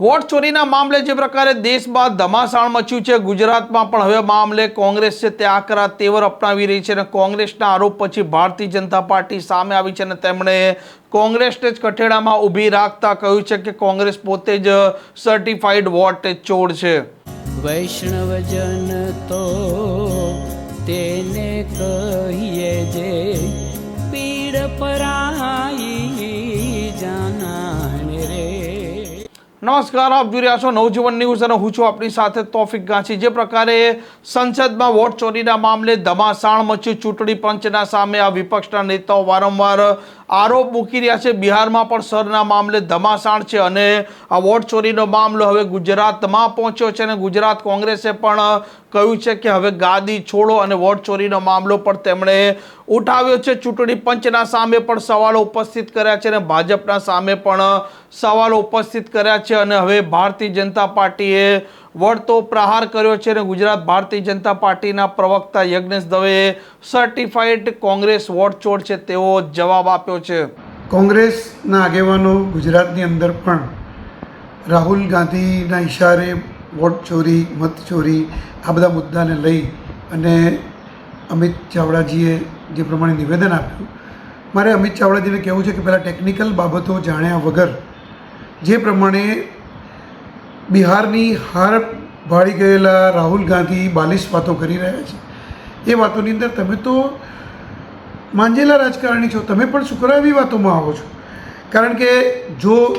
Vote ચોરીના મામલે જે પ્રકારે દેશમાં ધમાસાણ મચ્યું છે, ગુજરાતમાં પણ હવે મામલે કોંગ્રેસ છે તે આકરા તેવર અપનાવી રહી છે અને કોંગ્રેસના આરોપ પછી ભારતીય જનતા પાર્ટી સામે આવી છે અને તેમણે કોંગ્રેસને જ કઠેડામાં ઊભી રાખતા કહ્યું છે કે કોંગ્રેસ પોતે જ સર્ટિફાઈડ વોટ ચોર છે. વૈષ્ણવજન તો તેને કહીએ જે પીડ પરાઈ નમસ્કાર, આપ જોઈ રહ્યા છો નવજીવન ન્યૂઝ અને હું છું આપણી સાથે તોફિક ગાંચી. જે પ્રકારે સંસદમાં વોટ ચોરીના મામલે ધમાસાણ મચ્યું ચૂંટણી પંચના સામે આ વિપક્ષના નેતાઓ વારંવાર આરોપ મૂકી રહ્યા છે. બિહારમાં પણ સરના મામલે ધમાસાણ છે અને આ વોટ ચોરીનો મામલો હવે ગુજરાતમાં પહોંચ્યો છે અને ગુજરાત કોંગ્રેસે પણ કહ્યું છે કે હવે ગાદી છોડો અને વોટ ચોરીનો મામલો પણ તેમણે ઉઠાવ્યો છે. ચૂંટણી પંચના સામે પણ સવાલો ઉપસ્થિત કર્યા છે અને ભાજપના સામે પણ સવાલો ઉપસ્થિત કર્યા છે અને હવે ભારતીય જનતા પાર્ટીએ વળતો પ્રહાર કર્યો છે અને ગુજરાત ભારતીય જનતા પાર્ટીના પ્રવક્તા યજ્ઞેશ દવેએ સર્ટિફાઈડ કોંગ્રેસ વોટ ચોર છે તેવો જવાબ આપ્યો છે. કોંગ્રેસના આગેવાનો ગુજરાતની અંદર પણ રાહુલ ગાંધીના ઇશારે વોટ ચોરી, મત ચોરી આ બધા મુદ્દાને લઈ અને અમિત ચાવડાજીએ જે પ્રમાણે નિવેદન આપ્યું, મારે અમિત ચાવડાજીને કહેવું છે કે પહેલાં ટેકનિકલ બાબતો જાણ્યા વગર, જે પ્રમાણે બિહારની હાર ભાળી ગયેલા રાહુલ ગાંધી બાલિશ વાતો કરી રહ્યા છે. એ વાતોની અંદર તમે તો માંજેલા રાજકારણી છો, તમે પણ એવી વાતોમાં આવો છો. કારણ કે જો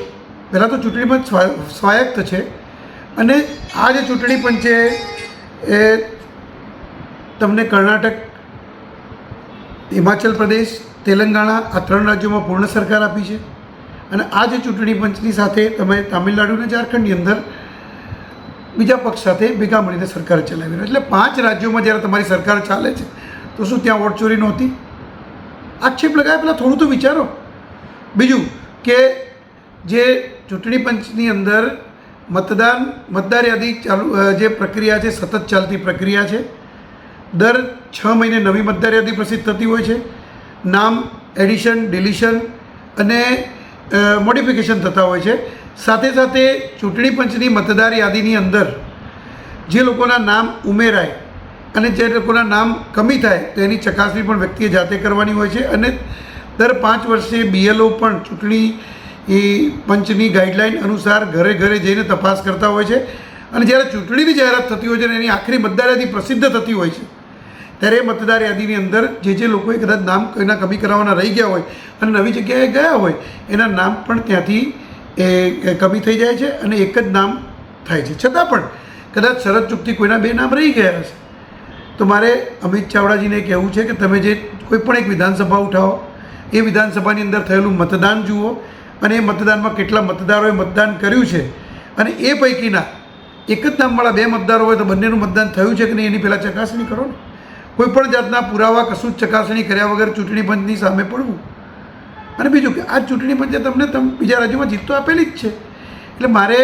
પહેલાં તો ચૂંટણી પંચ સ્વા- સ્વાયત્ત છે અને આ જે ચૂંટણી પંચે એ તમને કર્ણાટક, હિમાચલ પ્રદેશ, તેલંગાણા આ ત્રણ રાજ્યોમાં પૂર્ણ સરકાર આપી છે. અને આ જે ચૂંટણી પંચની સાથે તમે તામિલનાડુ અને ઝારખંડની અંદર બીજા પક્ષ સાથે ભેગા મળીને સરકાર ચલાવી રહ્યો એટલે પાંચ રાજ્યોમાં જ્યારે તમારી સરકાર ચાલે છે, તો શું ત્યાં વોટ ચોરી નહોતી? આક્ષેપ લગાવે પહેલાં થોડું તો વિચારો. બીજું કે જે ચૂંટણી પંચની અંદર મતદાન, મતદાર યાદી ચાલુ જે પ્રક્રિયા છે, સતત ચાલતી પ્રક્રિયા છે દર છ મહિને નવી મતદાર યાદી પ્રસિદ્ધ થતી હોય છે. નામ, એડિશન, ડિલિશન અને મોડિફિકેશન થતા હોય છે. સાથે સાથે ચૂંટણી પંચની મતદાર યાદીની અંદર જે લોકોના નામ ઉમેરાય અને જે લોકોના નામ કમી થાય તો એની ચકાસણી પણ વ્યક્તિએ જાતે કરવાની હોય છે અને દર પાંચ વર્ષે બીએલઓ પણ ચૂંટણી એ પંચની ગાઈડલાઈન અનુસાર ઘરે ઘરે જઈને તપાસ કરતા હોય છે. અને જ્યારે ચૂંટણીની જાહેરાત થતી હોય છે અને એની આખરી મતદાર યાદી પ્રસિદ્ધ થતી હોય છે ત્યારે મતદાર યાદીની અંદર જે જે લોકોએ કદાચ નામ કોઈના કમી કરાવવાના રહી ગયા હોય અને નવી જગ્યાએ ગયા હોય, એના નામ પણ ત્યાંથી એ કમી થઈ જાય છે અને એક જ નામ થાય છે. છતાં પણ કદાચ શરત ચૂકથી કોઈના બે નામ રહી ગયા હશે. તો મારે અમિત ચાવડાજીને કહેવું છે કે તમે જે કોઈ પણ એક વિધાનસભા ઉઠાવો, એ વિધાનસભાની અંદર થયેલું મતદાન જુઓ અને એ મતદાનમાં કેટલા મતદારોએ મતદાન કર્યું છે અને એ પૈકીના એક જ નામવાળા બે મતદારો હોય તો બંનેનું મતદાન થયું છે કે નહીં એની પહેલાં ચકાસણી કરો ને. કોઈ પણ જાતના પુરાવા કશું જ ચકાસણી કર્યા વગર ચૂંટણી પંચની સામે પડવું. અને બીજું કે આ ચૂંટણી પંચે તમને તમે બીજા રાજ્યોમાં જીત તો આપેલી જ છે. એટલે મારે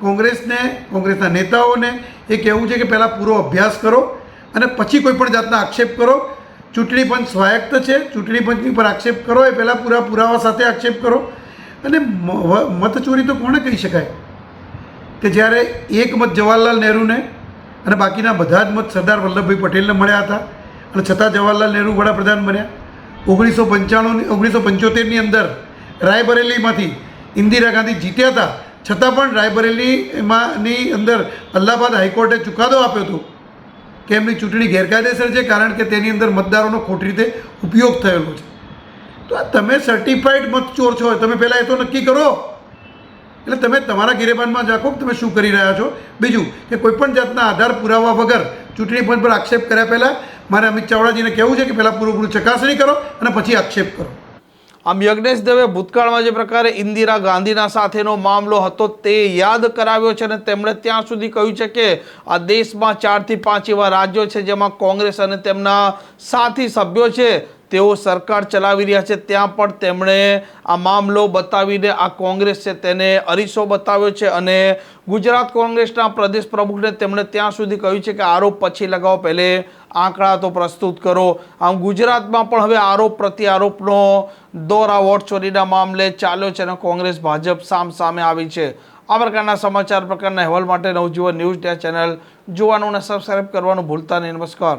કોંગ્રેસને, કોંગ્રેસના નેતાઓને એ કહેવું છે કે પહેલાં પૂરો અભ્યાસ કરો અને પછી કોઈ પણ જાતના આક્ષેપ કરો. ચૂંટણી પંચ સ્વાયત્ત છે, ચૂંટણી પંચની પર આક્ષેપ કરો એ પહેલાં પૂરા પુરાવા સાથે આક્ષેપ કરો. અને મતચોરી તો કોણે કહી શકાય? કે જ્યારે એક મત જવાહરલાલ નહેરુને અને બાકીના બધા જ મત સરદાર વલ્લભભાઈ પટેલને મળ્યા હતા. અને છતાં જવાહરલાલ નહેરુ વડાપ્રધાન બન્યા. ઓગણીસો પંચાણું ઓગણીસો પંચોતેરની અંદર રાયબરેલીમાંથી ઇન્દિરા ગાંધી જીત્યા હતા. છતાં પણ રાયબરેલીમાંની અંદર અલ્હાબાદ હાઈકોર્ટે ચુકાદો આપ્યો હતો કે એમની ચૂંટણી ગેરકાયદેસર છે, કારણ કે તેની અંદર મતદારોનો ખોટી રીતે ઉપયોગ થયેલો છે. તો આ તમે સર્ટિફાઈડ મત ચોર છો, તમે પહેલાં એ તો નક્કી કરો. એટલે તમે તમારા ગિરેબાનમાં રાખો તમે શું કરી રહ્યા છો? બીજું કે કોઈપણ જાતના આધાર પુરાવા વગર ચૂંટણી પંચ પર આક્ષેપ કર્યા પહેલાં મારે અમિત ચાવડાજીને કહેવું છે કે પહેલાં પૂરેપૂરું ચકાસણી કરો અને પછી આક્ષેપ કરો. આમ યજ્ઞેશ દવે ભૂતકાળમાં જે પ્રકારે ઇન્દિરા ગાંધીના સાથેનો મામલો હતો તે યાદ કરાવ્યો છે અને તેમણે ત્યાં સુધી કહ્યું છે કે આ દેશમાં ચારથી પાંચ એવા રાજ્યો છે જેમાં કોંગ્રેસ અને તેમના સાથી સભ્યો છે. તેઓ સરકાર ચલાવી રહ્યા છે, ત્યાં પણ તેમણે આ મામલો બતાવીને આ કોંગ્રેસ છે તેને અરીસો બતાવ્યો છે અને ગુજરાત કોંગ્રેસના પ્રદેશ પ્રમુખને તેમણે ત્યાં સુધી કહ્યું છે કે આરોપ પછી લગાવો, પહેલે આંકડા તો પ્રસ્તુત કરો. આમ ગુજરાતમાં પણ હવે આરોપ પ્રતિ આરોપનો દોર આ વોટ ચોરીના મામલે ચાલ્યો છે અને કોંગ્રેસ ભાજપ સામ સામે આવી છે. આ પ્રકારના સમાચાર પ્રકારના અહેવાલ માટે નવજીવન ન્યૂઝ ડે ચેનલ જોવાનું અને સબસ્ક્રાઇબ કરવાનું ભૂલતા નહીં. નમસ્કાર.